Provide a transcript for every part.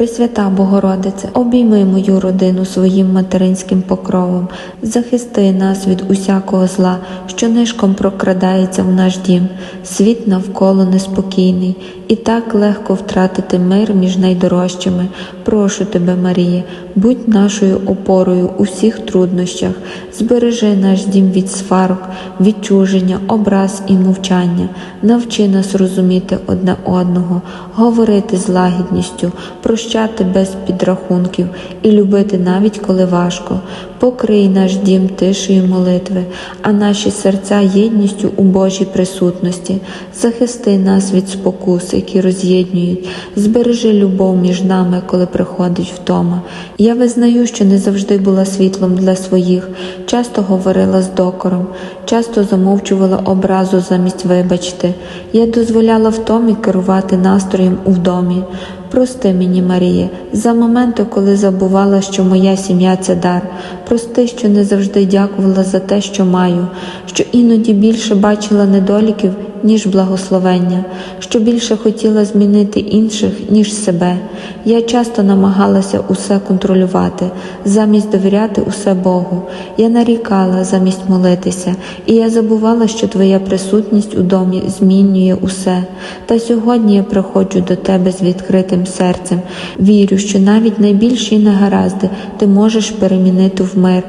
Пресвята Богородице, обійми мою родину своїм материнським покровом, захисти нас від усякого зла, що нишком прокрадається в наш дім. Світ навколо неспокійний, і так легко втратити мир між найдорожчими. Прошу тебе, Маріє, будь нашою опорою у всіх труднощах, збережи наш дім від сварок, відчуження, образ і мовчання, навчи нас розуміти одне одного, говорити з лагідністю, прощати без підрахунків і любити навіть коли важко. Покрий наш дім тишею молитви, а наші серця єдністю у Божій присутності. Захисти нас від спокус, які роз'єднують, збережи любов між нами, коли приходить втома. Я визнаю, що не завжди була світлом для своїх, часто говорила з докором, часто замовчувала образу замість вибачте. Я дозволяла втомі керувати настроєм у домі. Прости мені, Марія, за моменти, коли забувала, що моя сім'я це дар. Прости, що не завжди дякувала за те, що маю, що іноді більше бачила недоліків, ніж благословення, що більше хотіла змінити інших, ніж себе. Я часто намагалася усе контролювати, замість довіряти усе Богу. Я нарікала замість молитися, і я забувала, що Твоя присутність у домі змінює усе. Та сьогодні я приходжу до Тебе з відкритим серцем. Вірю, що навіть найбільші негаразди ти можеш перемінити в мир.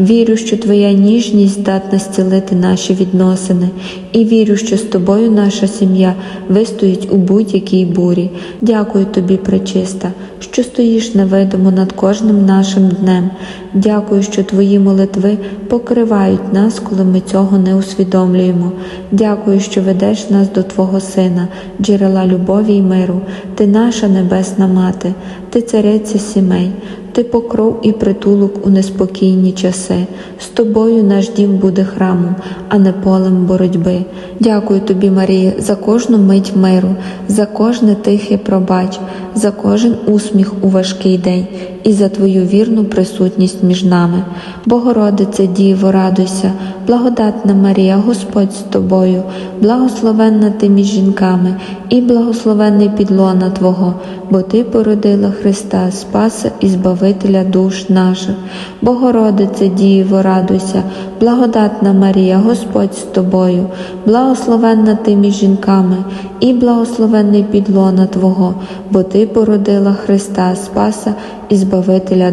Вірю, що Твоя ніжність здатна зцілити наші відносини, і вірю, що з тобою наша сім'я вистоїть у будь-якій бурі. Дякую тобі, пречиста, що стоїш невидимо над кожним нашим днем. Дякую, що Твої молитви покривають нас, коли ми цього не усвідомлюємо. Дякую, що ведеш нас до Твого Сина, джерела любові й миру. Ти наша небесна мати, ти цариця сімей. Ти покров і притулок у неспокійні часи. З тобою наш дім буде храмом, а не полем боротьби. Дякую тобі, Марія, за кожну мить миру, за кожне тихе пробач, за кожен усміх у важкий день і за твою вірну присутність між нами. Богородице, Діво, радуйся, благодатна Марія, Господь з тобою, благословенна ти між жінками, і благословенний підлона Твого, бо Ти породила Христа, Спаса і Збавителя душ наших. Богородице, Діво, радуйся, благодатна Марія, Господь з тобою, благословенна ти між жінками, і благословенний підлона Твого, бо Ти породила Христа, Спаса і Збавителя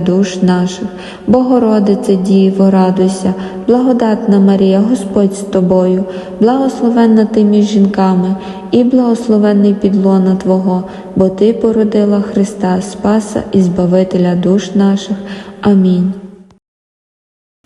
душ наших. Богородице, Діво, радуйся, благодатна Марія, Господь з тобою, благословенна ти між жінками, і благословенний підлона Твого, бо Ти породила Христа, Спаса і Збавителя душ наших. Амінь.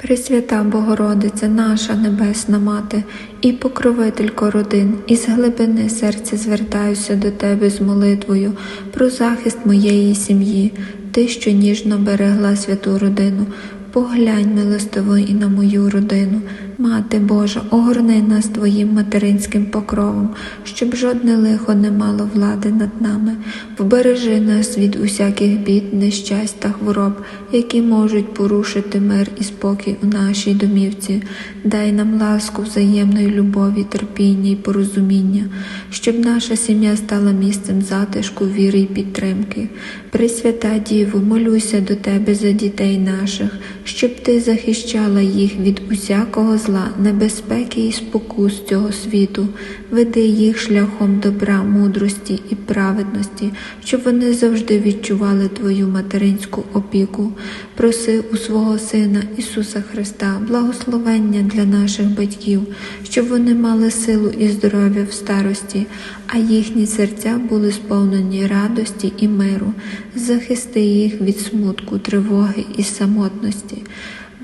Пресвята Богородице, наша Небесна Мати і покровителько родин, із глибини серця звертаюся до Тебе з молитвою про захист моєї сім'ї, Ти, що ніжно берегла святу родину. Поглянь милостиво і на мою родину, Мати Божа, огорни нас Твоїм материнським покровом, щоб жодне лихо не мало влади над нами, вбережи нас від усяких бід, нещасть та хвороб, які можуть порушити мир і спокій у нашій домівці. Дай нам ласку взаємної любові, терпіння і порозуміння, щоб наша сім'я стала місцем затишку, віри і підтримки. Пресвята Діво, молюся до Тебе за дітей наших, щоб Ти захищала їх від усякого зла, небезпеки і спокус цього світу, веди їх шляхом добра, мудрості і праведності, щоб вони завжди відчували Твою материнську опіку. Проси у свого Сина Ісуса Христа, благословення для наших батьків, щоб вони мали силу і здоров'я в старості, а їхні серця були сповнені радості і миру. Захисти їх від смутку, тривоги і самотності.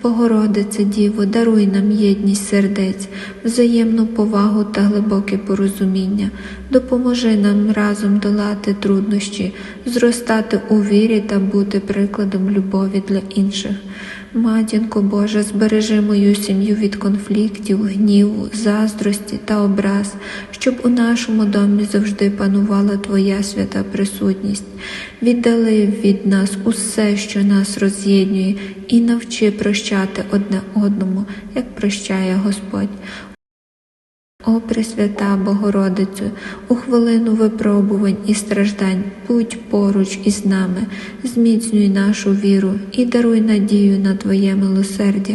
Богородице Діво, даруй нам єдність сердець, взаємну повагу та глибоке порозуміння, допоможи нам разом долати труднощі, зростати у вірі та бути прикладом любові для інших. Матінко Боже, збережи мою сім'ю від конфліктів, гніву, заздрості та образ, щоб у нашому домі завжди панувала Твоя свята присутність. Віддали від нас усе, що нас роз'єднує, і навчи прощати одне одному, як прощає Господь. О Пресвята Богородицю, у хвилину випробувань і страждань будь поруч із нами, зміцнюй нашу віру і даруй надію на Твоє милосердя,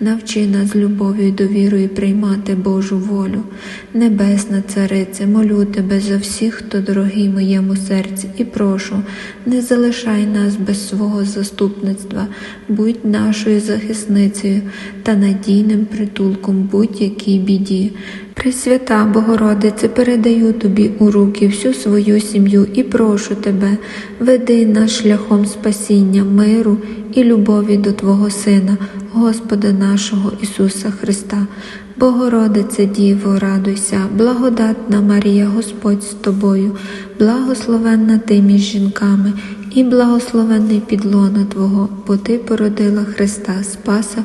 навчи нас любов'ю і довірою приймати Божу волю. Небесна Царице, молю Тебе за всіх, хто дорогий моєму серці, і прошу, не залишай нас без свого заступництва, будь нашою захисницею та надійним притулком будь-якій біді. Пресвята Богородице, передаю тобі у руки всю свою сім'ю і прошу тебе, веди нас шляхом спасіння, миру і любові до Твого Сина, Господа нашого Ісуса Христа. Богородице Діво, радуйся, благодатна Марія, Господь з тобою, благословенна ти між жінками, і благословенний підлона Твого, бо Ти породила Христа Спаса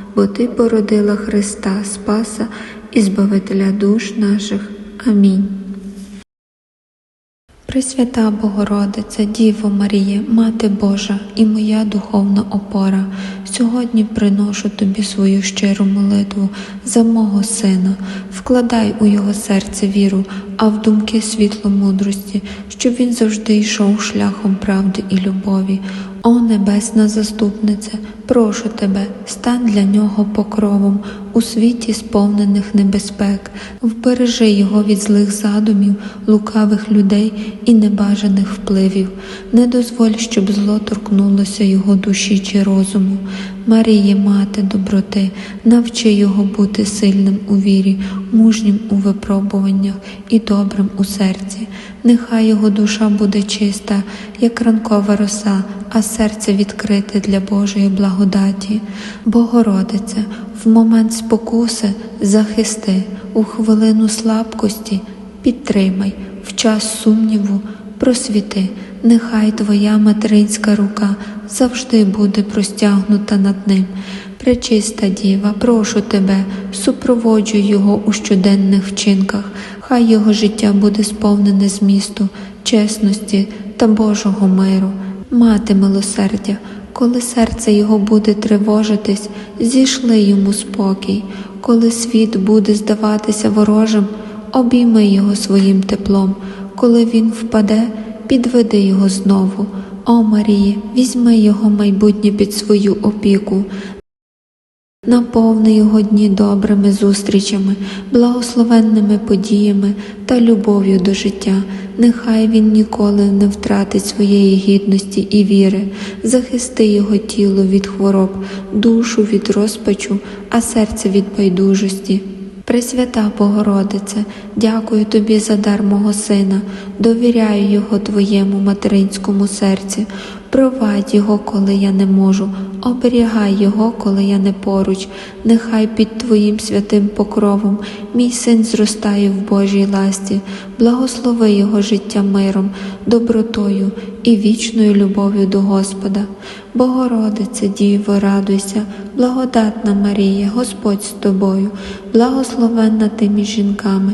бо Ти породила Христа Спаса і Збавителя душ наших. Амінь. Пресвята Богородиця, Діво Марія, Мати Божа і моя духовна опора, сьогодні приношу тобі свою щиру молитву за мого сина, вкладай у його серце віру, а в думки світло мудрості, щоб він завжди йшов шляхом правди і любові. О Небесна заступниця, прошу тебе, стань для нього покровом у світі сповнених небезпек, вбережи його від злих задумів, лукавих людей і небажаних впливів. Не дозволь, щоб зло торкнулося його душі чи розуму. Маріє, мати доброти, навчи його бути сильним у вірі, мужнім у випробуваннях і добрим у серці. Нехай його душа буде чиста, як ранкова роса, а серце відкрите для Божої благодаті. Богородице, в момент спокуси захисти, у хвилину слабкості підтримай, в час сумніву просвіти, нехай Твоя материнська рука завжди буде простягнута над ним. Пречиста діва, прошу тебе, супроводжуй його у щоденних вчинках, хай його життя буде сповнене змісту, чесності та Божого миру. Мати милосердя, коли серце його буде тривожитись, зійшли йому спокій, коли світ буде здаватися ворожим, обійми його своїм теплом, коли він впаде, підведи його знову. О Маріє, візьми його майбутнє під свою опіку. Наповни його дні добрими зустрічами, благословенними подіями та любов'ю до життя. Нехай він ніколи не втратить своєї гідності і віри, захисти його тіло від хвороб, душу від розпачу, а серце від байдужості. Пресвята Богородице, дякую тобі за дар мого сина, довіряю його твоєму материнському серці. Провадь його, коли я не можу, оберігай його, коли я не поруч. Нехай під Твоїм святим покровом мій син зростає в Божій ласті, благослови його життя миром, добротою і вічною любов'ю до Господа. Богородице, Діво, радуйся, благодатна Марія, Господь з тобою, благословенна ти між жінками,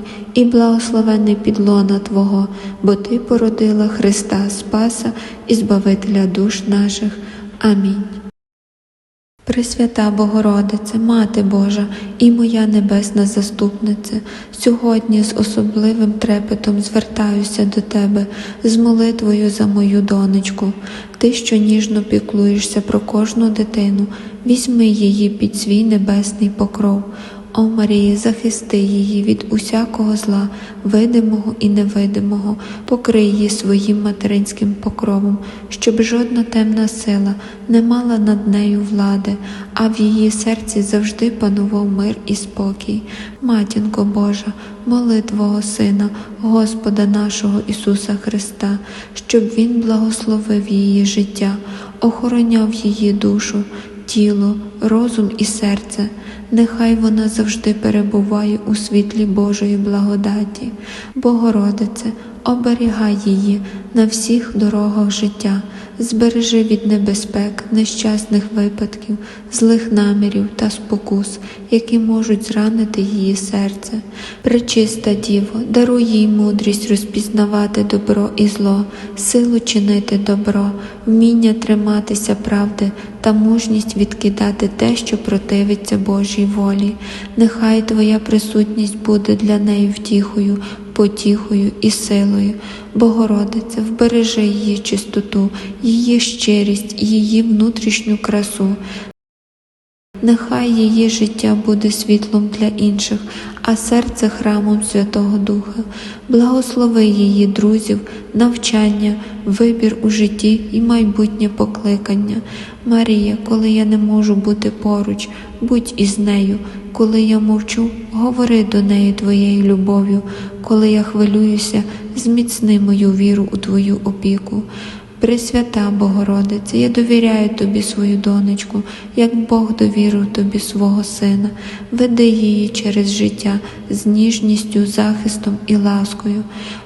і благословенний підлона Твого, бо Ти породила Христа Спаса і Збавителя душ наших. Амінь. Пресвята Богородице, Мати Божа і моя небесна заступниця, сьогодні з особливим трепетом звертаюся до Тебе з молитвою за мою донечку. Ти, що ніжно піклуєшся про кожну дитину, візьми її під свій небесний покров. О Марії, захисти її від усякого зла, видимого і невидимого, покрий її своїм материнським покровом, щоб жодна темна сила не мала над нею влади, а в її серці завжди панував мир і спокій. Матінко Божа, моли Твого Сина, Господа нашого Ісуса Христа, щоб Він благословив її життя, охороняв її душу, тіло, розум і серце. Нехай вона завжди перебуває у світлі Божої благодаті. Богородице, оберігай її на всіх дорогах життя, збережи від небезпек, нещасних випадків, злих намірів та спокус, які можуть зранити її серце. Пречиста Діво, даруй їй мудрість розпізнавати добро і зло, силу чинити добро, вміння триматися правди та мужність відкидати те, що противиться Божій волі. Нехай Твоя присутність буде для неї втіхою, потіхою і силою. Богородице, вбережи її чистоту, її щирість, її внутрішню красу. Нехай її життя буде світлом для інших, а серце храмом Святого Духа. Благослови її друзів, навчання, вибір у житті і майбутнє покликання. Марія, коли я не можу бути поруч, будь із нею. Коли я мовчу, говори до неї твоєю любов'ю. Коли я хвилююся, зміцни мою віру у твою опіку. Пресвята Богородице, я довіряю тобі свою донечку, як Бог довірив тобі свого сина, веди її через життя з ніжністю, захистом і ласкою.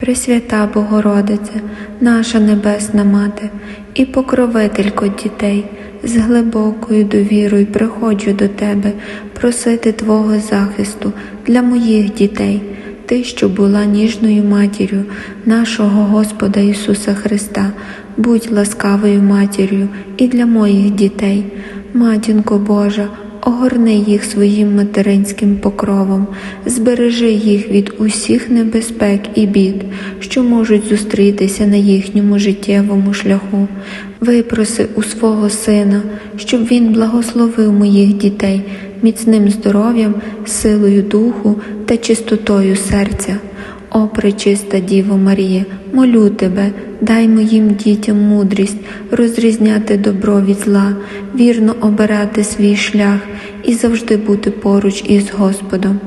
Пресвята Богородице, наша Небесна Мати і покровителько дітей, з глибокою довірою приходжу до Тебе просити Твого захисту для моїх дітей, Ти, що була ніжною матір'ю нашого Господа Ісуса Христа, будь ласкавою матір'ю і для моїх дітей, Матінко Божа, Огорни їх своїм материнським покровом, збережи їх від усіх небезпек і бід, що можуть зустрітися на їхньому життєвому шляху. Випроси у свого сина, щоб він благословив моїх дітей міцним здоров'ям, силою духу та чистотою серця. О, пречиста Діво Марія, молю тебе, дай моїм дітям мудрість розрізняти добро від зла, вірно обирати свій шлях і завжди бути поруч із Господом.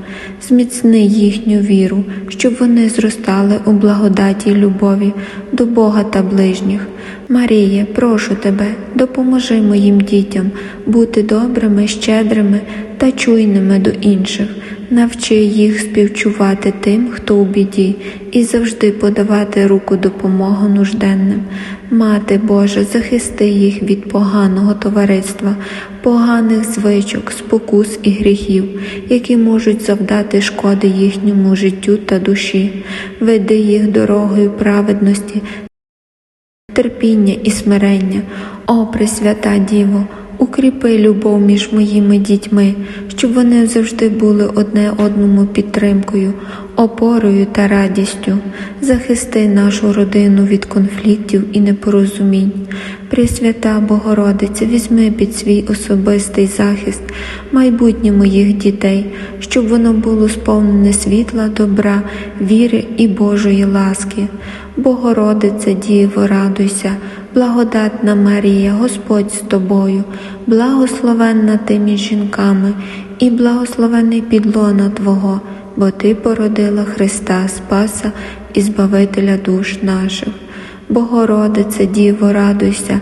Зміцни їхню віру, щоб вони зростали у благодаті й любові до Бога та ближніх. Марія, прошу тебе, допоможи моїм дітям бути добрими, щедрими та чуйними до інших. Навчи їх співчувати тим, хто у біді, і завжди подавати руку допомоги нужденним. Мати Божа, захисти їх від поганого товариства, поганих звичок, спокус і гріхів, які можуть завдати шкоди їхньому життю та душі. Веди їх дорогою праведності, терпіння і смирення. О, Пресвята Діво! Укріпи любов між моїми дітьми, щоб вони завжди були одне одному підтримкою, опорою та радістю. Захисти нашу родину від конфліктів і непорозумінь. Пресвята Богородиця, візьми під свій особистий захист майбутнє моїх дітей, щоб воно було сповнене світла, добра, віри і Божої ласки. Богородице, Діво, радуйся, благодатна Марія, Господь з тобою, благословенна ти між жінками, і благословений підлона Твого, бо Ти породила Христа Спаса і Збавителя душ наших. Богородице, Діво, радуйся,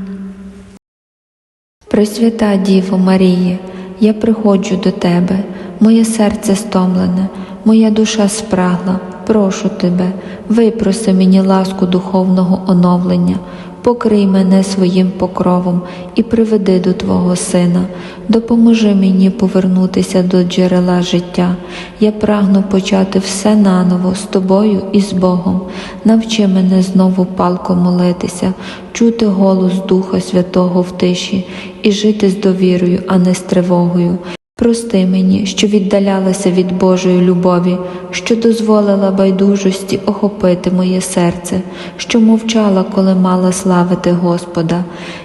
Пресвята Діво Марії, я приходжу до Тебе, моє серце стомлене, моя душа спрагла, прошу Тебе, випроси мені ласку духовного оновлення, покрий мене своїм покровом і приведи до Твого Сина, допоможи мені повернутися до джерела життя. Я прагну почати все наново з Тобою і з Богом. Навчи мене знову палко молитися, чути голос Духа Святого в тиші і жити з довірою, а не з тривогою. Прости мені, що віддалялася від Божої любові, що дозволила байдужості охопити моє серце, що мовчала, коли мала славити Господа.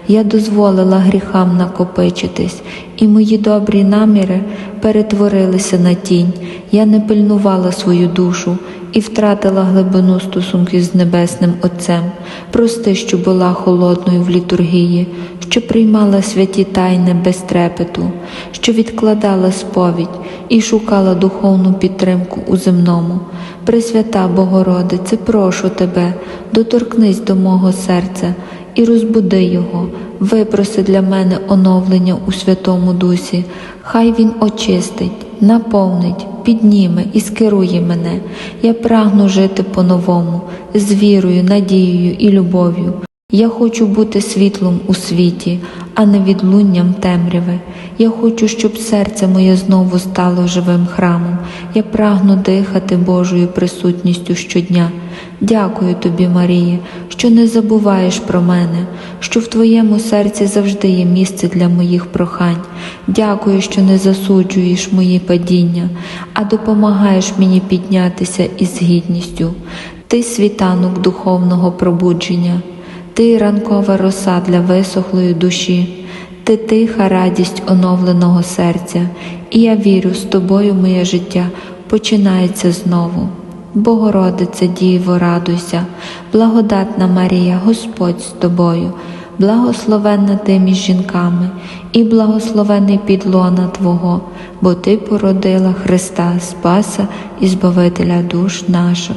Я дозволила гріхам накопичитись, і мої добрі наміри перетворилися на тінь. Я не пильнувала свою душу і втратила глибину стосунків з Небесним Отцем. Прости, що була холодною в літургії, що приймала святі тайни без трепету, що відкладала сповідь і шукала духовну підтримку у земному. Пресвята Богородице, прошу тебе, доторкнись до мого серця і розбуди його, випроси для мене оновлення у Святому Дусі, хай він очистить, наповнить, підніме і скерує мене. Я прагну жити по-новому, з вірою, надією і любов'ю. Я хочу бути світлом у світі, а не відлунням темряви. Я хочу, щоб серце моє знову стало живим храмом. Я прагну дихати Божою присутністю щодня. Дякую тобі, Марія, що не забуваєш про мене, що в твоєму серці завжди є місце для моїх прохань. Дякую, що не засуджуєш мої падіння, а допомагаєш мені піднятися із гідністю. Ти світанок духовного пробудження. Ти ранкова роса для висохлої душі, ти тиха радість оновленого серця, і я вірю, з тобою моє життя починається знову. Богородице Діво, радуйся, благодатна Марія, Господь з тобою, благословенна ти між жінками, і благословений підлона Твого, бо Ти породила Христа Спаса і Збавителя душ наших.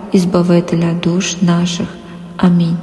і Збавителя душ наших. Амінь.